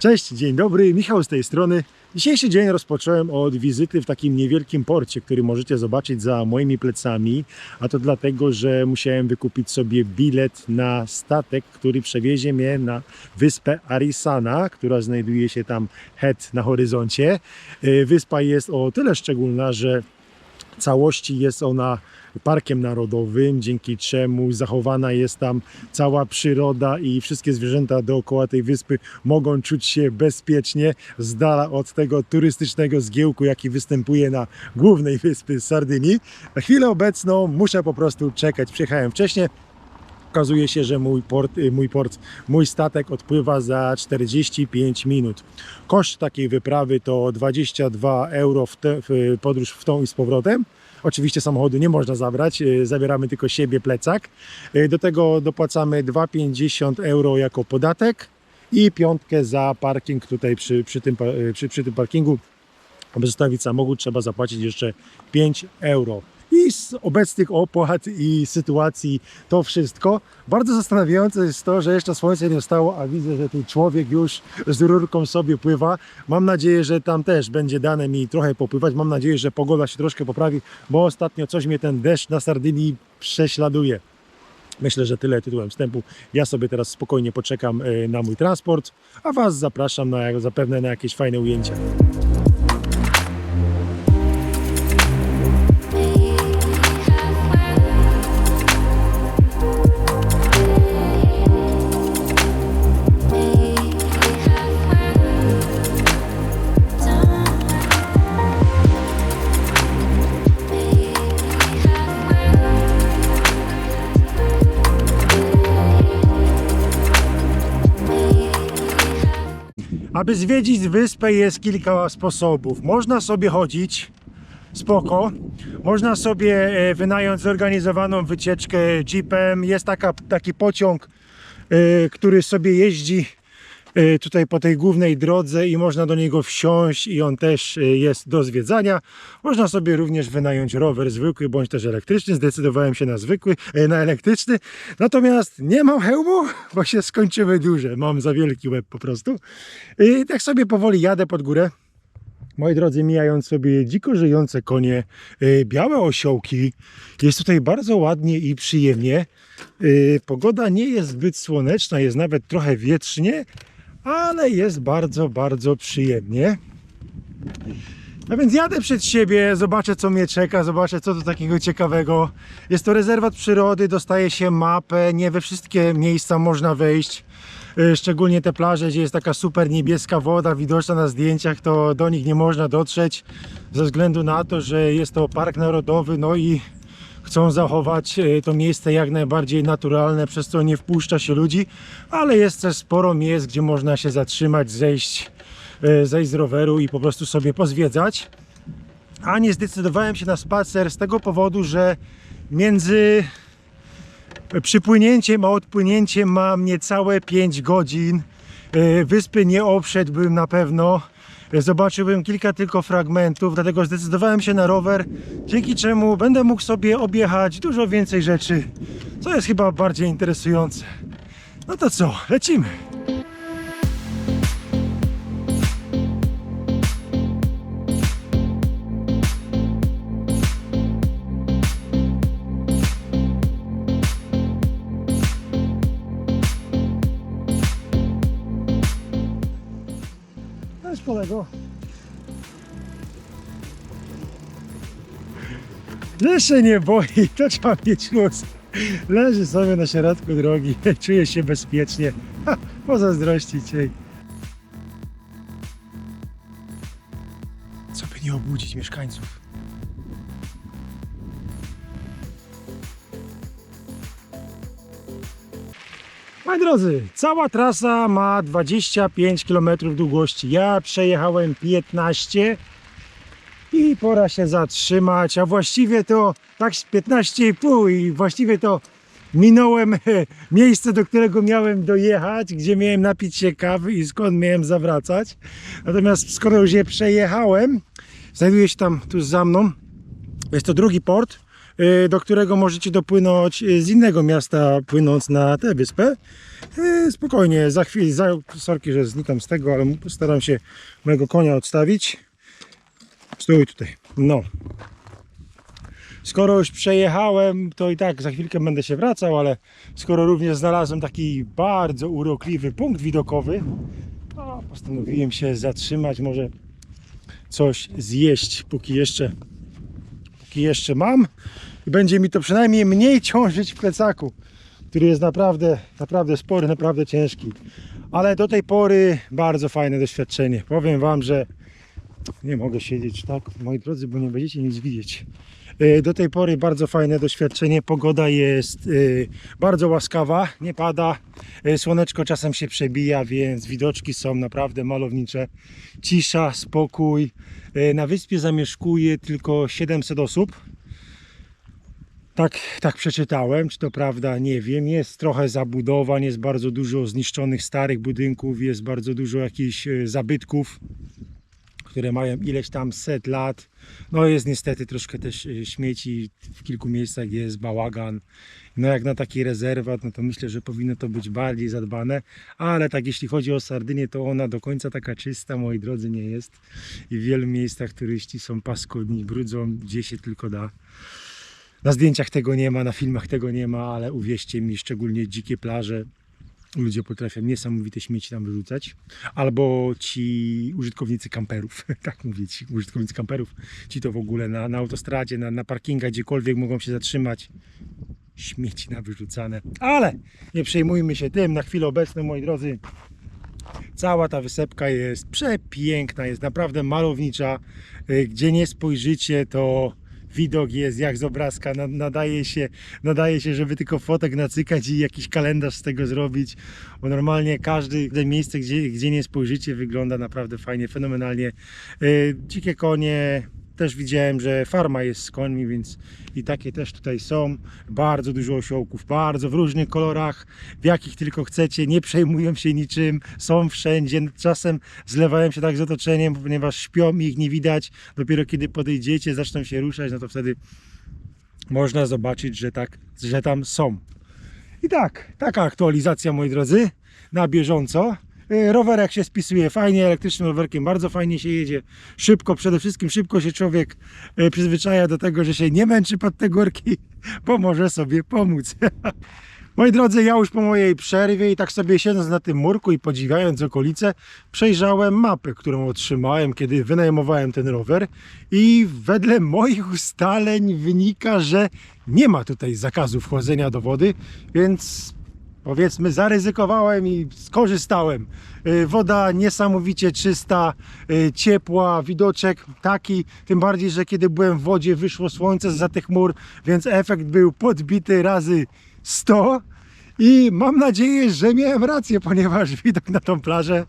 Cześć, dzień dobry, Michał z tej strony. Dzisiejszy dzień rozpocząłem od wizyty w takim niewielkim porcie, który możecie zobaczyć za moimi plecami, a to dlatego, że musiałem wykupić sobie bilet na statek, który przewiezie mnie na wyspę Arisana, która znajduje się tam het na horyzoncie. Yy, Wyspa jest o tyle szczególna, że całości jest ona parkiem narodowym, dzięki czemu zachowana jest tam cała przyroda i wszystkie zwierzęta dookoła tej wyspy mogą czuć się bezpiecznie z dala od tego turystycznego zgiełku, jaki występuje na głównej wyspy Sardynii. Na chwilę obecną muszę po prostu czekać. Przyjechałem wcześniej. Okazuje się, że mój port, y, mój port, mój statek odpływa za 45 minut. Koszt takiej wyprawy to 22 euro w, te, w podróż w tą i z powrotem. Oczywiście samochodu nie można zabrać, y, zabieramy tylko siebie, plecak. Y, Do tego dopłacamy 2,50 euro jako podatek i piątkę za parking tutaj przy, przy, tym, przy, przy tym parkingu. Aby zostawić samochód trzeba zapłacić jeszcze 5 euro. I z obecnych opłat i sytuacji to wszystko. Bardzo zastanawiające jest to, że jeszcze słońce nie wstało, a widzę, że tu człowiek już z rurką sobie pływa. Mam nadzieję, że tam też będzie dane mi trochę popływać. Mam nadzieję, że pogoda się troszkę poprawi, bo ostatnio coś mnie ten deszcz na Sardynii prześladuje. Myślę, że tyle tytułem wstępu. Ja sobie teraz spokojnie poczekam e, na mój transport, a Was zapraszam na, zapewne na jakieś fajne ujęcia. Aby zwiedzić wyspę jest kilka sposobów. Można sobie chodzić, spoko. Można sobie e, wynająć zorganizowaną wycieczkę jeepem. Jest taka, taki pociąg, e, który sobie jeździ tutaj po tej głównej drodze i można do niego wsiąść i on też e, jest do zwiedzania. Można sobie również wynająć rower zwykły bądź też elektryczny. Zdecydowałem się na zwykły, e, na elektryczny. Natomiast nie mam hełmu, bo się skończyły duże. Mam za wielki łeb po prostu. I tak sobie powoli jadę pod górę. Moi drodzy, mijając sobie dziko żyjące konie, y, białe osiołki, jest tutaj bardzo ładnie i przyjemnie. Y, Pogoda nie jest zbyt słoneczna, jest nawet trochę wietrznie, ale jest bardzo, bardzo przyjemnie. No więc jadę przed siebie, zobaczę co mnie czeka, zobaczę co tu takiego ciekawego. Jest to rezerwat przyrody, dostaje się mapę, nie we wszystkie miejsca można wejść. Y, Szczególnie te plaże, gdzie jest taka super niebieska woda widoczna na zdjęciach, to do nich nie można dotrzeć ze względu na to, że jest to park narodowy, no i chcą zachować y, to miejsce jak najbardziej naturalne, przez co nie wpuszcza się ludzi, ale jest też sporo miejsc, gdzie można się zatrzymać, zejść, y, zejść z roweru i po prostu sobie pozwiedzać. A nie zdecydowałem się na spacer z tego powodu, że między przypłynięciem a odpłynięciem mam niecałe 5 godzin. E, Wyspy nie obszedłbym na pewno. Zobaczyłbym kilka tylko fragmentów, dlatego zdecydowałem się na rower, dzięki czemu będę mógł sobie objechać dużo więcej rzeczy, co jest chyba bardziej interesujące. No to co, lecimy. Że się nie boi, to trzeba mieć luz. Leży sobie na środku drogi, czuje się bezpiecznie. Ha, pozazdrościć jej. Co by nie obudzić mieszkańców. Moi drodzy, cała trasa ma 25 km długości. Ja przejechałem 15 i pora się zatrzymać, a właściwie to tak z 15,5 i właściwie to minąłem miejsce, do którego miałem dojechać, gdzie miałem napić się kawy i skąd miałem zawracać. Natomiast skoro już je przejechałem, znajduje się tam tuż za mną, jest to drugi port, y, do którego możecie dopłynąć y, z innego miasta, płynąc na tę wyspę. Y, Spokojnie, za chwilę, za, sorki, że znikam z tego, ale postaram się mojego konia odstawić. Stój tutaj. No. Skoro już przejechałem, to i tak za chwilkę będę się wracał, ale skoro również znalazłem taki bardzo urokliwy punkt widokowy, to postanowiłem się zatrzymać, może coś zjeść, póki jeszcze, póki jeszcze mam. I będzie mi to przynajmniej mniej ciążyć w plecaku, który jest naprawdę, naprawdę spory, naprawdę ciężki. Ale do tej pory bardzo fajne doświadczenie. Powiem Wam, że nie mogę siedzieć tak, moi drodzy, bo nie będziecie nic widzieć. E, Do tej pory bardzo fajne doświadczenie. Pogoda jest e, bardzo łaskawa, nie pada. E, Słoneczko czasem się przebija, więc widoczki są naprawdę malownicze. Cisza, spokój. Na wyspie zamieszkuje tylko 700 osób. Tak, tak przeczytałem, czy to prawda, nie wiem. Jest trochę zabudowań, jest bardzo dużo zniszczonych starych budynków, jest bardzo dużo jakichś zabytków które mają ileś tam set lat. No jest niestety troszkę też y, śmieci, w kilku miejscach jest bałagan. No jak na taki rezerwat, no to myślę, że powinno to być bardziej zadbane, ale tak jeśli chodzi o Sardynię, to ona do końca taka czysta, moi drodzy, nie jest. I w wielu miejscach turyści są paskudni, brudzą, gdzie się tylko da. Na zdjęciach tego nie ma, na filmach tego nie ma, ale uwierzcie mi, szczególnie dzikie plaże, ludzie potrafią niesamowite śmieci tam wyrzucać. Albo ci użytkownicy kamperów, tak mówię, ci użytkownicy kamperów, ci to w ogóle na, na autostradzie, na, na parkingach, gdziekolwiek mogą się zatrzymać. Śmieci na wyrzucane. Ale nie przejmujmy się tym na chwilę obecną, moi drodzy. Cała ta wysepka jest przepiękna, jest naprawdę malownicza. Y, Gdzie nie spojrzycie, to widok jest jak z obrazka. Na- Nadaje się, nadaje się, żeby tylko fotek nacykać i jakiś kalendarz z tego zrobić. Bo normalnie każde miejsce, gdzie, gdzie nie spojrzycie, wygląda naprawdę fajnie, fenomenalnie. Y, Dzikie konie. Też widziałem, że farma jest z końmi, więc i takie też tutaj są. Bardzo dużo osiołków, bardzo w różnych kolorach, w jakich tylko chcecie. Nie przejmują się niczym, są wszędzie. Czasem zlewają się tak z otoczeniem, ponieważ śpią i ich nie widać. Dopiero kiedy podejdziecie, zaczną się ruszać, no to wtedy można zobaczyć, że, tak, że tam są. I tak, taka aktualizacja, moi drodzy, na bieżąco. Y, Rowerek się spisuje fajnie, elektrycznym rowerkiem bardzo fajnie się jedzie. Szybko, przede wszystkim szybko się człowiek y, przyzwyczaja do tego, że się nie męczy pod te górki, bo może sobie pomóc. Moi drodzy, ja już po mojej przerwie i tak sobie siedząc na tym murku i podziwiając okolice, przejrzałem mapę, którą otrzymałem, kiedy wynajmowałem ten rower i wedle moich ustaleń wynika, że nie ma tutaj zakazu wchodzenia do wody, więc powiedzmy zaryzykowałem i skorzystałem. Y, Woda niesamowicie czysta, y, ciepła, widoczek taki, tym bardziej, że kiedy byłem w wodzie wyszło słońce za tych chmur, więc efekt był podbity razy 100 i mam nadzieję, że miałem rację, ponieważ widok na tą plażę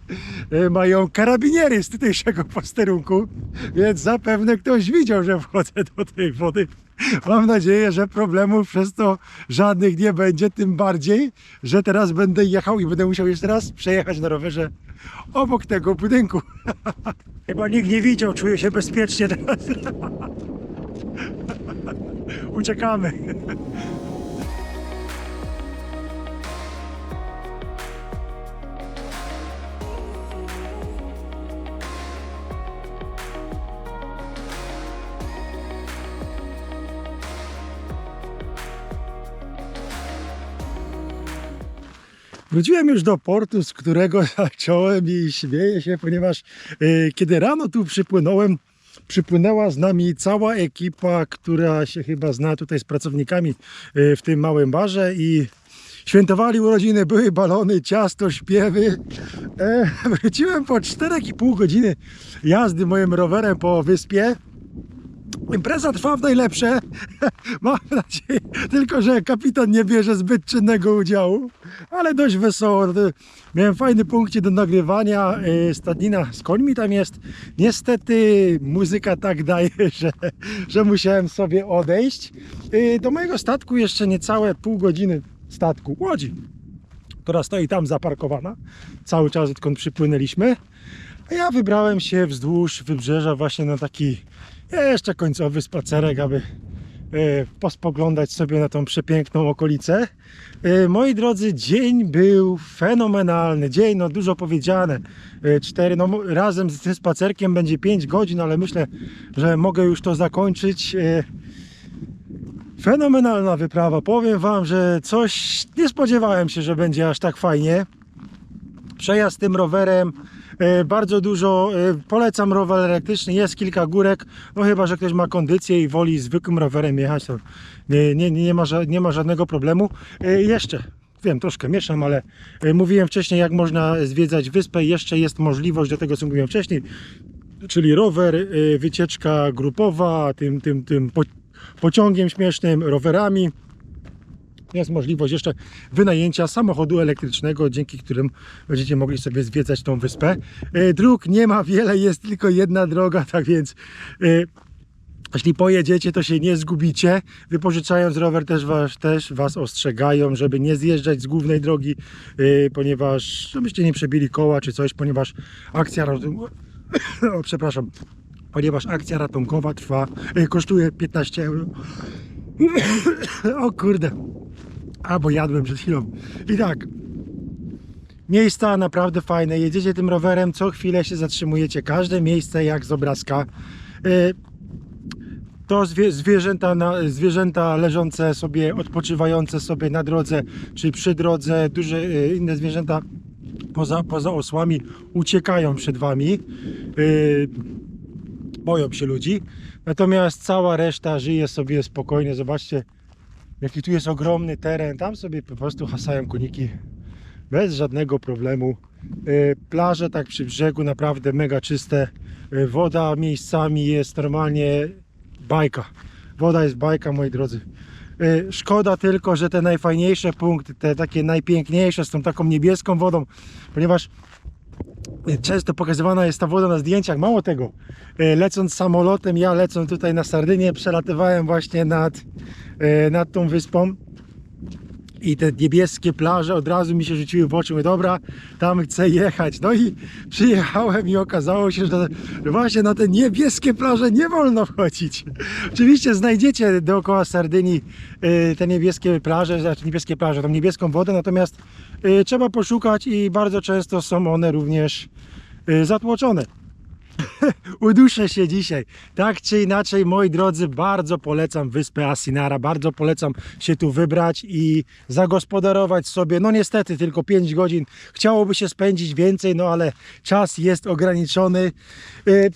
y, mają karabiniery z tutejszego posterunku, więc zapewne ktoś widział, że wchodzę do tej wody. Mam nadzieję, że problemów przez to żadnych nie będzie, tym bardziej, że teraz będę jechał i będę musiał jeszcze raz przejechać na rowerze obok tego budynku. Chyba nikt nie widział, czuję się bezpiecznie teraz. Uciekamy. Wróciłem już do portu, z którego zacząłem i śmieję się, ponieważ e, kiedy rano tu przypłynąłem, przypłynęła z nami cała ekipa, która się chyba zna tutaj z pracownikami e, w tym małym barze i świętowali urodziny, były balony, ciasto, śpiewy. E, wróciłem po 4,5 godziny jazdy moim rowerem po wyspie. Impreza trwa w najlepsze. Mam nadzieję, tylko że kapitan nie bierze zbyt czynnego udziału, ale dość wesoło. Miałem fajny punkcie do nagrywania. Yy, Stadnina z końmi tam jest. Niestety muzyka tak daje, że, że musiałem sobie odejść. Yy, Do mojego statku jeszcze niecałe pół godziny statku łodzi, która stoi tam zaparkowana cały czas odkąd przypłynęliśmy. A ja wybrałem się wzdłuż wybrzeża właśnie na taki jeszcze końcowy spacerek, aby pospoglądać sobie na tą przepiękną okolicę. E, Moi drodzy, dzień był fenomenalny. Dzień, no dużo powiedziane. E, Cztery, no razem z tym spacerkiem będzie 5 godzin, ale myślę, że mogę już to zakończyć. E, Fenomenalna wyprawa. Powiem Wam, że coś nie spodziewałem się, że będzie aż tak fajnie. Przejazd tym rowerem, e, bardzo dużo, e, polecam rower elektryczny, jest kilka górek, no chyba, że ktoś ma kondycję i woli zwykłym rowerem jechać, to nie, nie, nie, ma, nie ma żadnego problemu. E, Jeszcze, wiem, troszkę mieszam, ale mówiłem wcześniej, jak można zwiedzać wyspę, jeszcze jest możliwość do tego, co mówiłem wcześniej, czyli rower, wycieczka grupowa, tym, tym, tym po, pociągiem śmiesznym, rowerami. Jest możliwość jeszcze wynajęcia samochodu elektrycznego, dzięki którym będziecie mogli sobie zwiedzać tą wyspę. E, Dróg nie ma wiele, jest tylko jedna droga, tak więc e, jeśli pojedziecie, to się nie zgubicie. Wypożyczając rower też was, też was ostrzegają, żeby nie zjeżdżać z głównej drogi, e, ponieważ żebyście nie przebili koła czy coś, ponieważ akcja o, przepraszam, ponieważ akcja ratunkowa trwa, kosztuje 15 euro. o kurde. A, bo jadłem przed chwilą. I tak. Miejsca naprawdę fajne. Jedziecie tym rowerem, co chwilę się zatrzymujecie. Każde miejsce jak z obrazka. Y, To zwie, zwierzęta, na, zwierzęta leżące sobie, odpoczywające sobie na drodze, czy przy drodze, duże y, inne zwierzęta poza, poza osłami uciekają przed wami. Y, Boją się ludzi. Natomiast cała reszta żyje sobie spokojnie. Zobaczcie, jaki tu jest ogromny teren. Tam sobie po prostu hasają koniki bez żadnego problemu. E, Plaże tak przy brzegu naprawdę mega czyste. E, Woda miejscami jest normalnie bajka. Woda jest bajka, moi drodzy. E, Szkoda tylko, że te najfajniejsze punkty, te takie najpiękniejsze z tą taką niebieską wodą, ponieważ często pokazywana jest ta woda na zdjęciach. Mało tego, lecąc samolotem, ja lecąc tutaj na Sardynię, przelatywałem właśnie nad, nad tą wyspą i te niebieskie plaże od razu mi się rzuciły w oczy. Mówię, dobra, tam chcę jechać. No i przyjechałem i okazało się, że właśnie na te niebieskie plaże nie wolno wchodzić. Oczywiście znajdziecie dookoła Sardynii e, te niebieskie plaże, znaczy niebieskie plaże, tą niebieską wodę, natomiast e, trzeba poszukać i bardzo często są one również e, zatłoczone. Uduszę się dzisiaj. Tak czy inaczej, moi drodzy, bardzo polecam wyspę Asinara, bardzo polecam się tu wybrać i zagospodarować sobie. No niestety tylko 5 godzin. Chciałoby się spędzić więcej, no ale czas jest ograniczony. Y,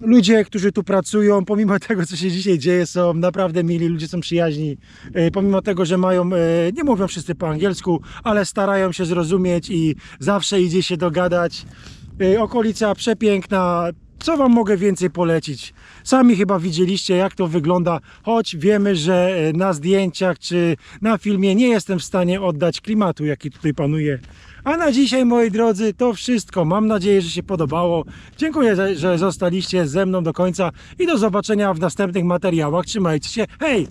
Ludzie, którzy tu pracują, pomimo tego, co się dzisiaj dzieje, są naprawdę mili, ludzie są przyjaźni. E, Pomimo tego, że mają, e, nie mówią wszyscy po angielsku, ale starają się zrozumieć i zawsze idzie się dogadać. E, Okolica przepiękna. Co Wam mogę więcej polecić? Sami chyba widzieliście, jak to wygląda, choć wiemy, że e, na zdjęciach czy na filmie nie jestem w stanie oddać klimatu, jaki tutaj panuje. A na dzisiaj, moi drodzy, to wszystko. Mam nadzieję, że się podobało. Dziękuję, że zostaliście ze mną do końca i do zobaczenia w następnych materiałach. Trzymajcie się. Hej!